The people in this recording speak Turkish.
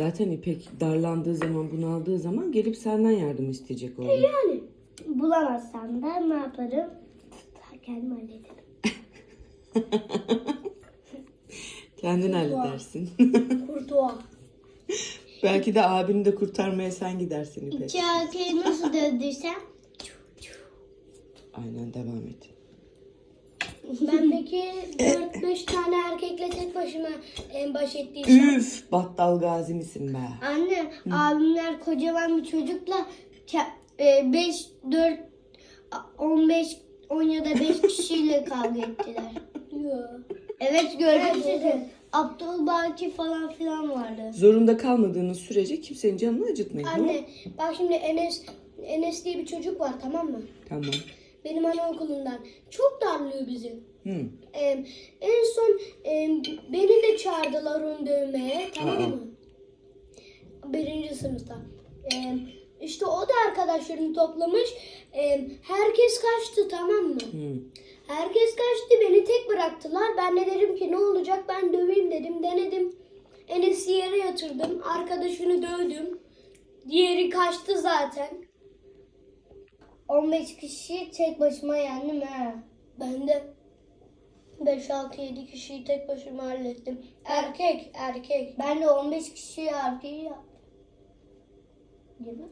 Zaten İpek darlandığı zaman, bunaldığı zaman gelip senden yardım isteyecek orada. Yani bulamazsam da ne yaparım? Kendim hallederim. Kendin halledersin. Kurtuğa. Belki de abini de kurtarmaya sen gidersin İpek. İki erkeği nasıl dövdüysem Aynen devam et. Ben başıma en baş ettiysem. Üf, battal gazi misin be? Anne, abimler kocaman bir çocukla 5, 4, 15, 10 ya da 5 kişiyle kavga ettiler. Evet gördüm sizi. Abdülbaki falan filan vardı. Zorunda kalmadığınız sürece kimsenin canını acıtmayın. Anne bak şimdi Enes Enes diye bir çocuk var tamam mı? Tamam. Benim anaokulundan. Çok darlıyor bizi. Hı. Ee, en son e, beni de çağırdılar onu dövmeye tamam mı? Birinci sınıfta. Ee, işte o da arkadaşlarını toplamış. Ee, herkes kaçtı tamam mı? Hı. Herkes kaçtı beni tek bıraktılar. Ben de dedim ki ne olacak ben döveyim dedim. Denedim. Enes'i yere yatırdım. Arkadaşını dövdüm. Diğeri kaçtı zaten. 15 kişi tek başıma yendim ha. Ben de 5-6-7 kişiyi tek başıma hallettim. Erkek, erkek. Ben de 15 kişiyi erkeği yaptım. Değil mi?